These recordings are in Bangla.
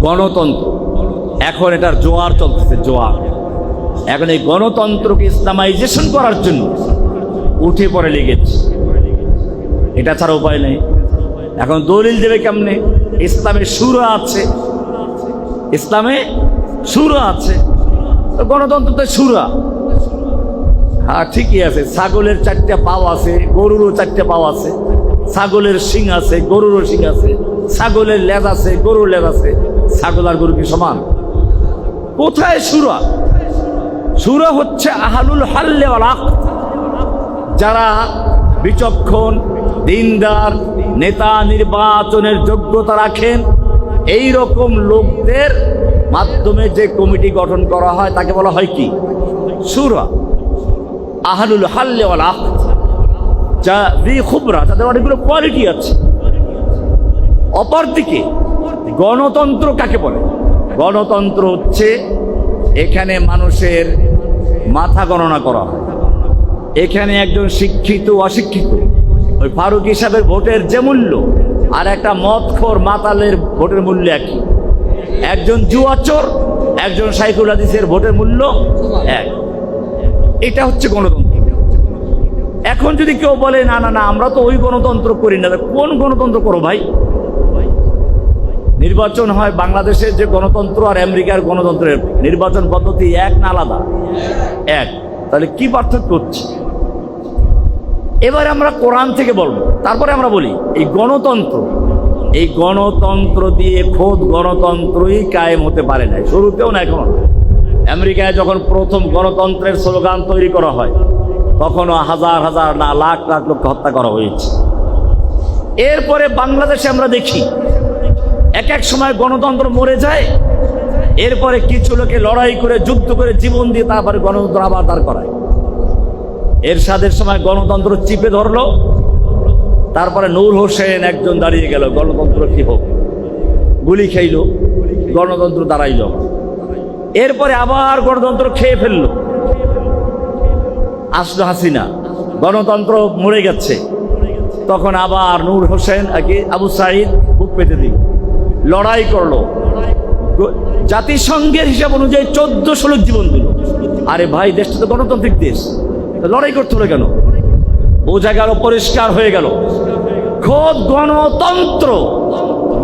গণতন্ত্র। এখন এটার জোয়ার চলতেছে, জোয়ার। এখন এই গণতন্ত্রকে ইসলামাইজেশন করার জন্য উঠে পড়ে লেগেছে। এটা ছাড়া উপায় নেই। এখন দলিল দেবে কেমনে? ইসলামে সুরা আছে। ইসলামে সুরা আছে। তো গণতন্ত্র তো সুরা। হ্যাঁ ঠিকই আছে। ছাগলের চারটে পাও আছে, গরুরও চারটে পাও আছে। ছাগলের শিং আছে, গরুরও শিং আছে। ছাগলের লেজ আছে, গরুর লেজ আছে। ছাগল আর গরু কি সমান? কোথায় সুরা? সুরা হচ্ছে আহালুল হাল্লে যারা বিচক্ষণ, দিনদার, নেতা নির্বাচনের যোগ্যতা রাখেন এই রকম লোকদের মাধ্যমে যে কমিটি গঠন করা হয়, তাকে বলা হয় কি? সুরা। আহালুল হাল্লে যা খুবরা তাদের অনেকগুলো কোয়ালিটি আছে। অপরদিকে গণতন্ত্র। কাকে বলে? গণতন্ত্র হচ্ছে এখানে মানুষের মাথা গণনা করা হয়। এখানে একজন শিক্ষিত, অশিক্ষিত, ওই ফারুক হিসাবের ভোটের যে মূল্য আর একটা মদখোর মাতালের ভোটের মূল্য একই। একজন জুয়াচোর, একজন সাইকুল হাদিসের ভোটের মূল্য এক। এটা হচ্ছে গণতন্ত্র। এখন যদি কেউ বলে, না না না, আমরা তো ওই গণতন্ত্র করি না কোন গণতন্ত্র করো ভাই? নির্বাচন হয় বাংলাদেশের যে গণতন্ত্র আর আমেরিকার গণতন্ত্রের নির্বাচন পদ্ধতি এক না আলাদা? এক। তাহলে কি পার্থক্য হচ্ছে? এবার আমরা কোরআন থেকে বলব। তারপরে আমরা বলি, এই গণতন্ত্র এই গণতন্ত্র দিয়ে খোদ গণতন্ত্রই কায়েম হতে পারে না শুরুতেও না, এখন আমেরিকায় যখন প্রথম গণতন্ত্রের স্লোগান তৈরি করা হয়, তখনও হাজার হাজার না, লাখ লাখ লোককে হত্যা করা হয়েছে। এরপরে বাংলাদেশে আমরা দেখি এক এক সময় গণতন্ত্র মরে যায়, এরপরে কিছু লোকে লড়াই করে, যুদ্ধ করে জীবন দিয়ে তারপরে গণতন্ত্র আবার দাঁড় করায়। এর এরশাদের সময় গণতন্ত্র চিপে ধরলো, তারপরে নূর হোসেন একজন দাঁড়িয়ে গেল, গণতন্ত্র কি হোক? গুলি খেইল, গণতন্ত্র দাঁড়াইল। এরপরে আবার গণতন্ত্র খেয়ে ফেলল। আসলো হাসিনা, গণতন্ত্র মরে গেছে। তখন আবার নূর হোসেন আগে আবু সাইদ বুক পেতে দিল। লড়াই করল। জাতিসংঘের হিসাব অনুযায়ী চোদ্দশো লোক জীবন দিল। আরে ভাই, দেশটা তো গণতান্ত্রিক দেশ। লড়াই করতে হলো কেন? বোঝা গেল পরিষ্কার হয়ে গেল। খোদ গণতন্ত্র।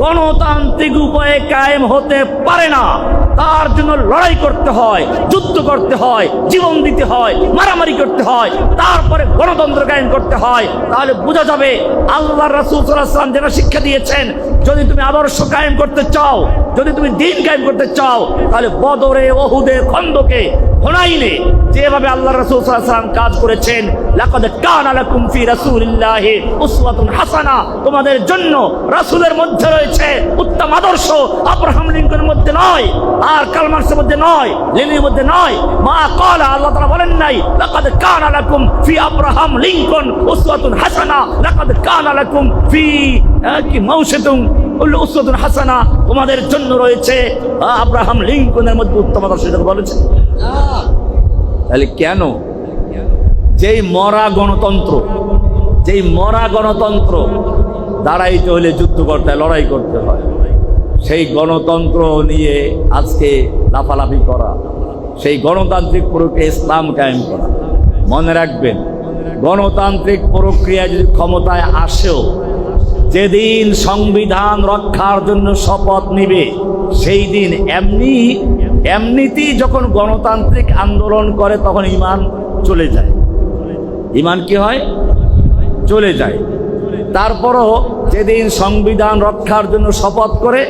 গণতান্ত্রিক উপায়ে কায়েম হতে পারে না। তার জন্য লড়াই করতে হয়, যুদ্ধ করতে হয়, জীবন দিতে হয়, মারামারি করতে হয়, তারপরে গণতন্ত্র কায়েম করতে হয়। তাহলে বোঝা যাবে আল্লাহ রাসুল সাল্লাম যেটা শিক্ষা দিয়েছেন যদি তুমি আদর্শ কায়েম করতে চাও যদি তুমি দিন কায়েম করতে চাও তাহলে বদরে ওহুদে খন্দকে হোনাইনে যেভাবে আল্লাহ রাসূল সাল্লাল্লাহু কাজ করেছেন লাকাদ কানা লাকুম ফি রাসূলিল্লাহি উসওয়াতুন হাসানা তোমাদের জন্য রাসূলের মধ্যে রয়েছে উত্তম আদর্শ আব্রাহাম লিঙ্কনের মধ্যে নয় আর কার্ল মার্কসের মধ্যে নয় লেনিনের মধ্যে নয় মা ক্বালা আল্লাহ তাআলা বলেন নাই লাকাদ কানা লাকুম ফি আব্রাহাম লিঙ্কন উসওয়াতুন হাসানা লাকাদ কানা লাকুম ফি আহ, কি মাউশাতুন উসওয়াতুন হাসানা তোমাদের জন্য রয়েছে। আব্রাহাম লিঙ্কনের মধ্যে উত্তম আদর্শ বলেছে। তাহলে কেন? যেই মরা গণতন্ত্র, যেই মরা গণতন্ত্র, দাঁড়াইতে হলে যুদ্ধ করতে লড়াই করতে হয়। সেই গণতন্ত্র নিয়ে আজকে লাফালাফি করা, সেই গণতান্ত্রিক প্রক্রিয়া ইসলাম কায়েম করা। মনে রাখবেন, গণতান্ত্রিক প্রক্রিয়া যদি ক্ষমতায় আসেও যেদিন সংবিধান রক্ষার জন্য শপথ নিবে, সেই দিন এমনি, এমনিতেই যখন গণতান্ত্রিক আন্দোলন করে, তখন ইমান চলে যায়। ইমান কি হয়? চলে যায়। তারপরও যেদিন সংবিধান রক্ষার জন্য শপথ করে,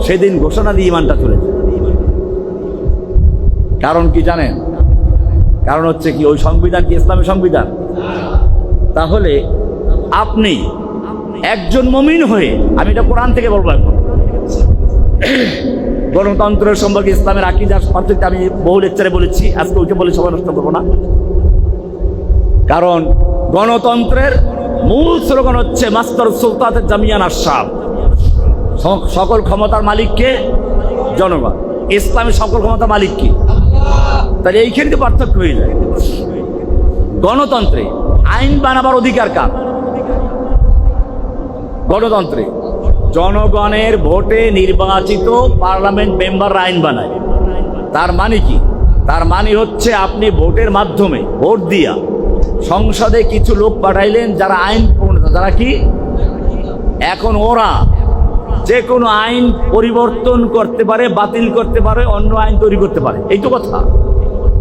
সেদিন ঘোষণা দিয়ে ইমানটা চলে যায়। কারণ কি জানেন? কারণ হচ্ছে কি, ওই সংবিধান কি ইসলামী সংবিধান? তাহলে আপনি একজন মমিন হয়ে আমি এটা কোরআন থেকে বলব এখন। গণতন্ত্রের সম্পর্কে ইসলামের আকিদার পার্থক্য আমি বহু লেকচারে বলেছি, আজকে ওইটা বলে সবাই নষ্ট করব না। কারণ গণতন্ত্রের মূল স্লোগান হচ্ছে মাস্তর সুলতানের জামিয়ান আসাম সকল ক্ষমতার মালিককে জনগণ। ইসলামের সকল ক্ষমতার মালিক কি? তাহলে এইখানে পার্থক্য হয়ে যায়। গণতন্ত্রে আইন বানাবার অধিকার কার? গণতন্ত্রে। জনগণের ভোটে নির্বাচিত পার্লামেন্ট মেম্বার আইন বানায়। তার মানে কি? তার মানে হচ্ছে আপনি ভোটের মাধ্যমে ভোট দিয়া সংসদে কিছু লোক পাঠাইলেন যারা আইন যারা কি? এখন ওরা যে কোনো আইন পরিবর্তন করতে পারে, বাতিল করতে পারে, অন্য আইন তৈরি করতে পারে। এই তো কথা।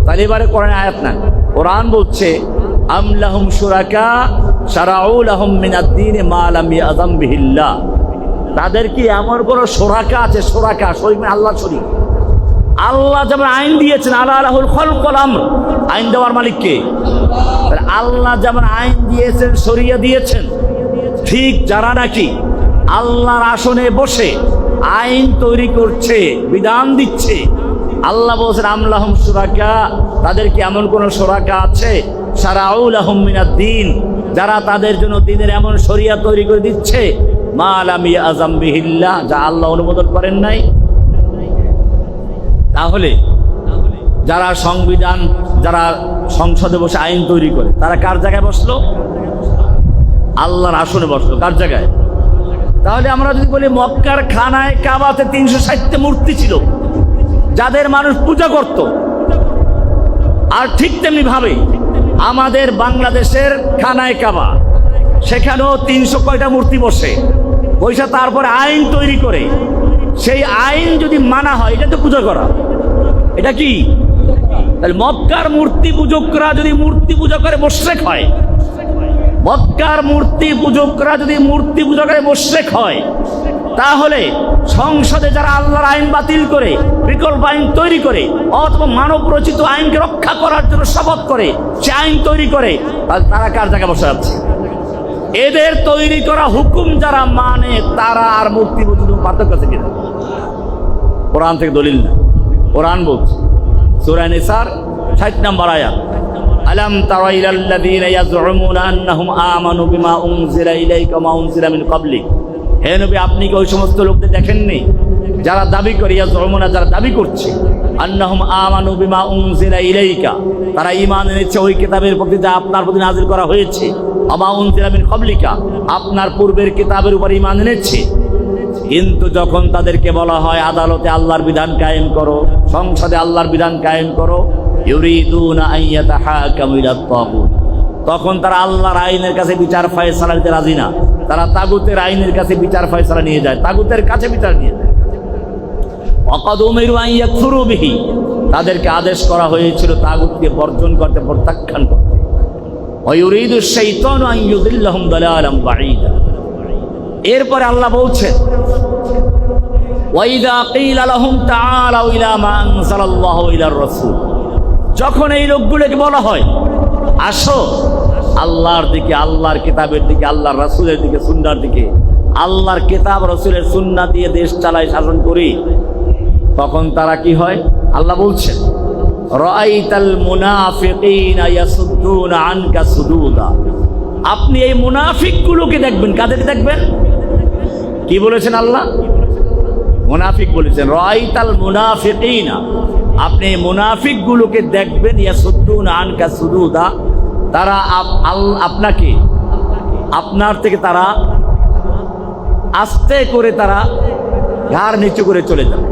তাহলে এবারে কোরআন আয়াত না কোরআন বলছে আমলাহুম সুরাকা সারাউল আহম মিনাদ্দিন মালামি আজম বিহিল্লা তাদের কি এমন কোন সোরাকা আছে? সোরাকা শরীফ আল্লাহ শরীফ। আল্লাহ যেমন আইন দিয়েছেন আল্লাহ আল্লাহুল খল আইন দেওয়ার মালিক কে? আল্লাহ যেমন আইন দিয়েছেন সরিয়ে দিয়েছেন, ঠিক যারা নাকি আল্লাহর আসনে বসে আইন তৈরি করছে, বিধান দিচ্ছে, আল্লাহ বলছেন আমলাহম সুরাকা তাদের কি এমন কোন সুরাকা আছে? সারাউল আহমিনাদ দিন, যারা তাদের জন্য দিনের এমন শরিয়া তৈরি করে দিচ্ছে, মা আলামি আজম বিহিল্লা যা আল্লাহ অনুমোদন করেন নাই। তাহলে, যারা সংবিধান, যারা সংসদে বসে আইন তৈরি করে, তারা কার জায়গায় বসল? আল্লাহর আসনে বসল। কার জায়গায়? তাহলে আমরা যদি বলি, মক্কার খানায় কাবাতে তিনশো ষাটটা মূর্তি ছিল, যাদের মানুষ পূজা করত। আর ঠিক তেমনি ভাবে আমাদের বাংলাদেশের খানায় কাবা। সেখানেও তিনশো কয়টা মূর্তি বসে। বৈশা তারপর আইন তৈরি করে। সেই আইন যদি মানা হয়, এটা তো পুজো করা। এটা কি? তাহলে মক্কার মূর্তি পূজকরা যদি মূর্তি পূজা করে মোশেক হয়। মক্কার মূর্তি পূজকরা যদি মূর্তি পূজা করে মোশেক হয় তাহলে সংসদে যারা আল্লাহর আইন বাতিল করে, বিকল্প আইন তৈরি করে, অথবা মানব রচিত আইনকে রক্ষা করার জন্য শপথ করে, সে আইন তৈরি করে তারা কার জায়গায় বসে আছে? এদের তৈরি করা হুকুম যারা মানে তারা আর মূর্তি পূজক পার্থক্য আছে কিনা? কোরআন থেকে দলিল না। কোরআন বলছে সূরা নিসার 60 নম্বর আয়াত। আলাম তারা ইলাল্লাযীনা ইয়াজউমুনা আন্নাহুম আমানু বিমা উনজিলা ইলাইকা উনজিলা মিন হে নবী, আপনি কি ওই সমস্ত লোকদের দেখেননি? যারা দাবি করে, ইয়া ইয়াজউমুনা যারা দাবি করছে, আন্নাহুম আমানু বিমা উনজিলা ইলাইকা, তারা ঈমান এনেছে ওই কিতাবের প্রতি যা আপনার প্রতি নাযিল করা হয়েছে। আমা উনজিলা ক্বাবলিকা, আপনার পূর্বের কিতাবের উপর ঈমান এনেছে। কিন্তু যখন তাদেরকে বলা হয়, আদালতে আল্লাহর বিধান কায়েম করো, সংসদে আল্লাহর বিধান কায়েম করো, ইউরিদুনা আইয়াতাহাকামু ইলাত তাগুত। তখন তারা আল্লাহর আইনের কাছে বিচার ফয়সালা দিতে রাজি না। তারা তাগুতের আইনের কাছে বিচার ফয়সালা নিয়ে যায়। তাগুতের কাছে বিচার নিয়ে যায়। অকদ উমেরু আইয়াকফুরু বিহি। তাদেরকে আদেশ করা হয়েছিল তাগুতকে বর্জন করতে, প্রত্যাখ্যান করতে। এরপরে আল্লাহ বলছেন যখন এই লোকগুলোকে বলা হয় আসো। আল্লাহর দিকে, আল্লাহর কিতাবের দিকে, আল্লাহর রাসূলের দিকে, সুন্নাহর দিকে। আল্লাহর কিতাব, রসুলের সুন্না দিয়ে দেশ চালাই শাসন করি। তখন তারা কি হয়? আল্লাহ বলছেন আপনি এই মুনাফিকগুলোকে দেখবেন কাদের দেখবেন? কি বলেছেন আল্লাহ? মুনাফিক বলেছেন রাইতাল মুনাফিকিনা। আপনি এই মুনাফিকগুলোকে দেখবেন, ইয়াসুদ্দুন আনকা সুদুদা। তারা আপ- আপনাকে আপনার থেকে তারা আস্তে করে তারা ঘাড় নিচু করে চলে যাবে।